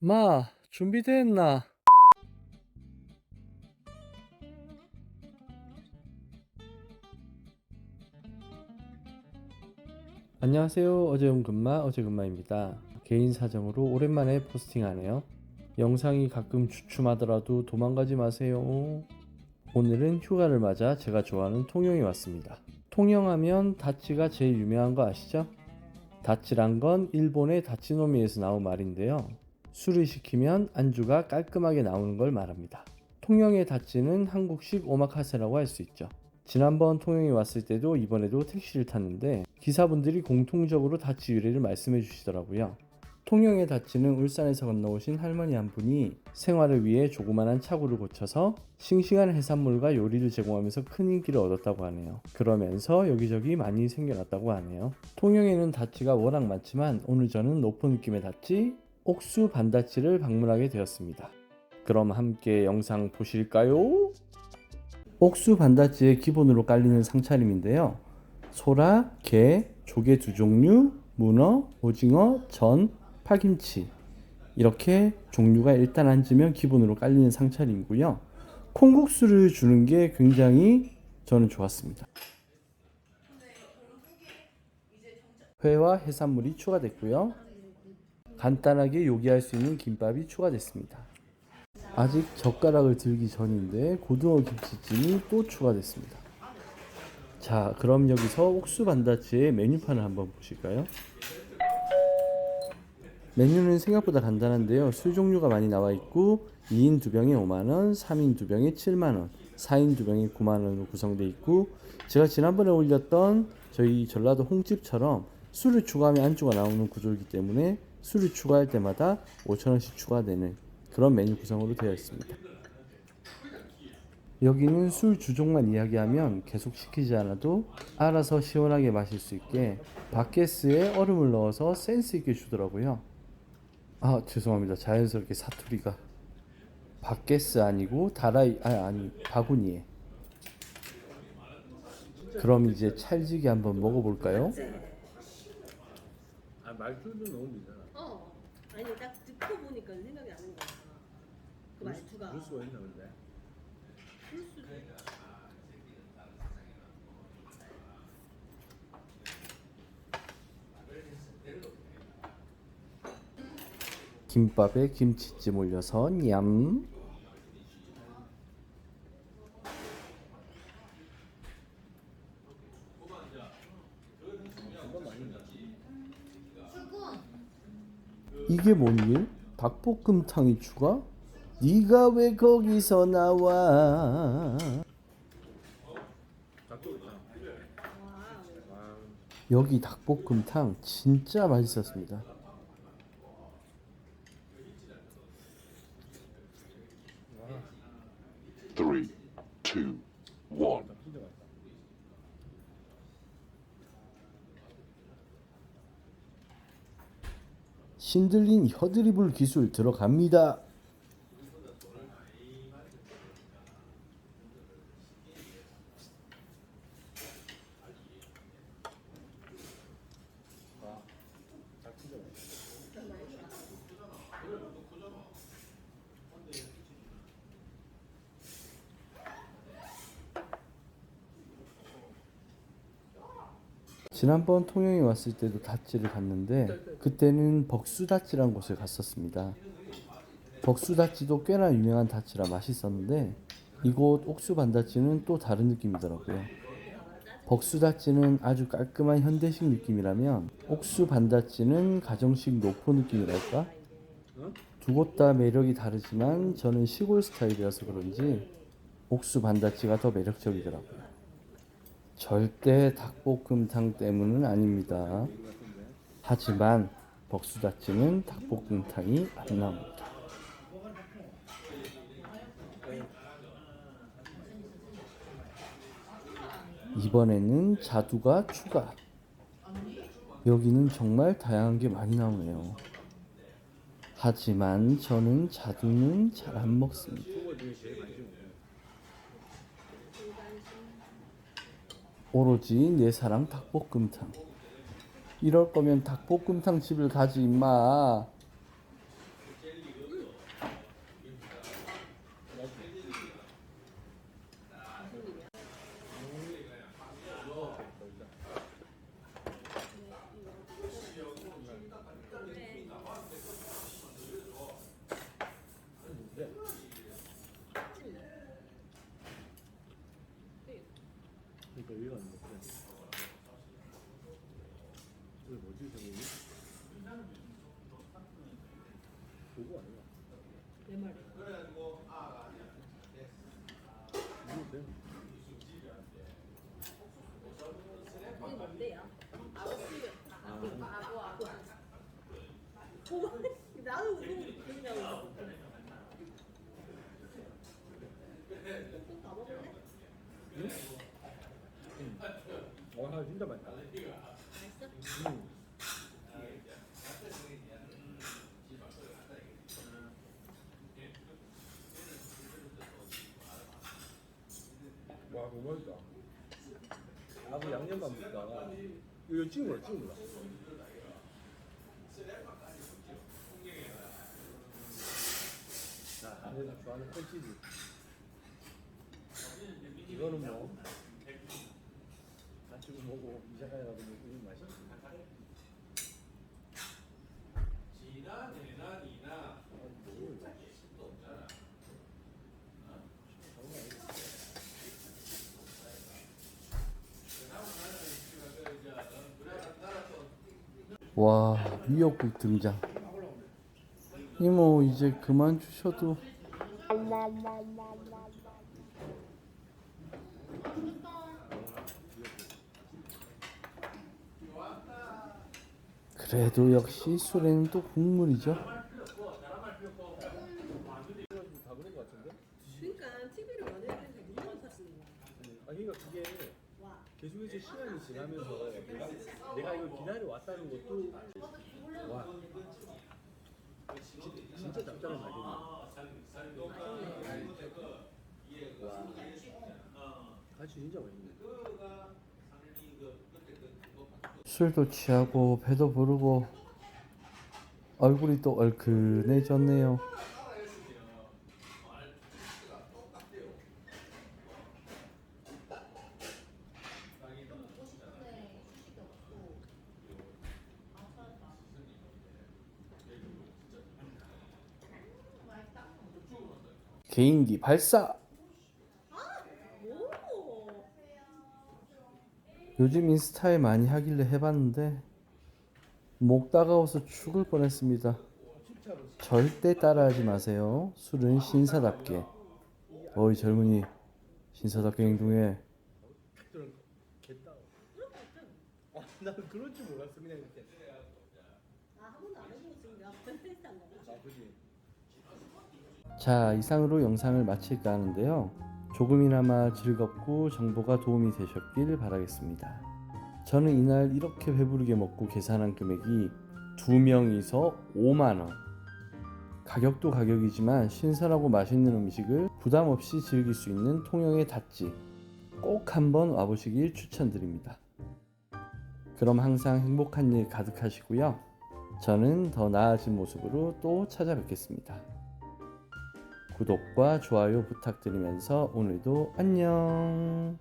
마, 준비됐나? 안녕하세요. 어제온 금마 어제금마입니다. 개인 사정으로 오랜만에 포스팅하네요. 영상이 가끔 주춤하더라도 도망가지 마세요. 오늘은 휴가를 맞아 제가 좋아하는 통영에 왔습니다. 통영하면 다치가 제일 유명한 거 아시죠? 다치란 건 일본의 다치노미에서 나온 말인데요. 술을 시키면 안주가 깔끔하게 나오는 걸 말합니다. 통영의 다치는 한국식 오마카세라고 할 수 있죠. 지난번 통영에 왔을 때도 이번에도 택시를 탔는데 기사분들이 공통적으로 다치 유래를 말씀해 주시더라고요. 통영의 다치는 울산에서 건너오신 할머니 한 분이 생활을 위해 조그만한 차구를 고쳐서 싱싱한 해산물과 요리를 제공하면서 큰 인기를 얻었다고 하네요. 그러면서 여기저기 많이 생겨났다고 하네요. 통영에는 다치가 워낙 많지만 오늘 저는 높은 느낌의 다치, 옥수 반다치를 방문하게 되었습니다. 그럼 함께 영상 보실까요? 옥수 반다치의 기본으로 깔리는 상차림인데요. 소라, 게, 조개 두 종류, 문어, 오징어, 전, 파김치 이렇게 종류가 일단 앉으면 기본으로 깔리는 상차림이고요. 콩국수를 주는 게 굉장히 저는 좋았습니다. 회와 해산물이 추가됐고요. 간단하게 요기할 수 있는 김밥이 추가됐습니다. 아직 젓가락을 들기 전인데 고등어 김치찜이 또 추가됐습니다. 자, 그럼 여기서 옥수 반다치의 메뉴판을 한번 보실까요? 메뉴는 생각보다 간단한데요. 술 종류가 많이 나와 있고 2인 2병에 5만 원, 3인 2병에 7만 원, 4인 2병에 9만 원으로 구성되어 있고 제가 지난번에 올렸던 저희 전라도 홍집처럼 술을 추가하면 안주가 나오는 구조이기 때문에 술을 추가할 때마다 5천원씩 추가되는 그런 메뉴 구성으로 되어 있습니다. 여기는 술 주종만 이야기하면 계속 시키지 않아도 알아서 시원하게 마실 수 있게 바게스에 얼음을 넣어서 센스 있게 주더라고요. 아 죄송합니다. 자연스럽게 사투리가 바게스 아니고 다라이 아 아니 바구니에. 그럼 이제 찰지게 한번 먹어볼까요? 아 말투도 너무 비잖아. 어. 아니 딱 듣고 보니까 생각이 나는 거야. 그 말투가. 그럴 수가 있나 근데. 그럴 수도 김밥에 김치찜 올려서 냠. 이게 뭔 일? 닭볶음탕이 추가? 네가 왜 거기서 나와? 여기 닭볶음탕 진짜 맛있었습니다. Three. 진짜 맛있다. 신들린 혀드리블 기술 들어갑니다. 지난번 통영에 왔을 때도 다찌를 갔는데 그때는 벅수다찌라는 곳을 갔었습니다. 벅수다찌도 꽤나 유명한 다찌라 맛있었는데 이곳 옥수반다찌는 또 다른 느낌이더라고요. 벅수다찌는 아주 깔끔한 현대식 느낌이라면 옥수반다찌는 가정식 노포 느낌이랄까? 두 곳 다 매력이 다르지만 저는 시골 스타일이라서 그런지 옥수반다찌가 더 매력적이더라고요. 절대 닭볶음탕 때문은 아닙니다. 하지만 벅수다찌는 닭볶음탕이 안 나옵니다. 이번에는 자두가 추가. 여기는 정말 다양한 게 많이 나오네요. 하지만 저는 자두는 잘 안 먹습니다. 오로지 내 사랑 닭볶음탕. 이럴 거면 닭볶음탕 집을 가지 임마. 그거 아니야? 내 말이. 이거 돼? 이게 뭔데요? 아버지면 아고 아고. 보고 나도 그거 그냥. 다 먹을래? 와 진짜 맛있다. 맛있어? 음. 와 너무 맛있다. 나도 양념만 먹다가 이거 찍어라 찍어라. 자, 내가 좋아하는 콘치즈. 이거는 뭐. 가지고 먹고 이자카야 가서 먹는 맛이. 와 미역국 등장. 이모 이제 그만 주셔도 그래도 역시 술에는 또 국물이죠? 그러니까 TV를 만들어야 되는데 물만 샀으니. 아 그러니까 그게. 계속해서 시간이 지나면서 내가, 내가 이걸 기다려 왔다는 것도 와 진- 진짜 맛이네. 와 같이 진짜 맛있네. 술도 취하고 배도 부르고 얼굴이 또 얼큰해졌네요. 개인기 발사 오. 요즘 인스타에 많이 하길래 해봤는데 목 따가워서 죽을 뻔했습니다. 절대 따라하지 마세요. 술은 신사답게. 어이 젊은이 신사답게 행동해. 자 이상으로 영상을 마칠까 하는데요. 조금이나마 즐겁고 정보가 도움이 되셨길 바라겠습니다. 저는 이날 이렇게 배부르게 먹고 계산한 금액이 두 명이서 5만 원. 가격도 가격이지만 신선하고 맛있는 음식을 부담 없이 즐길 수 있는 통영의 닷지 꼭 한번 와보시길 추천드립니다. 그럼 항상 행복한 일 가득하시고요. 저는 더 나아진 모습으로 또 찾아뵙겠습니다. 구독과 좋아요 부탁드리면서 오늘도 안녕.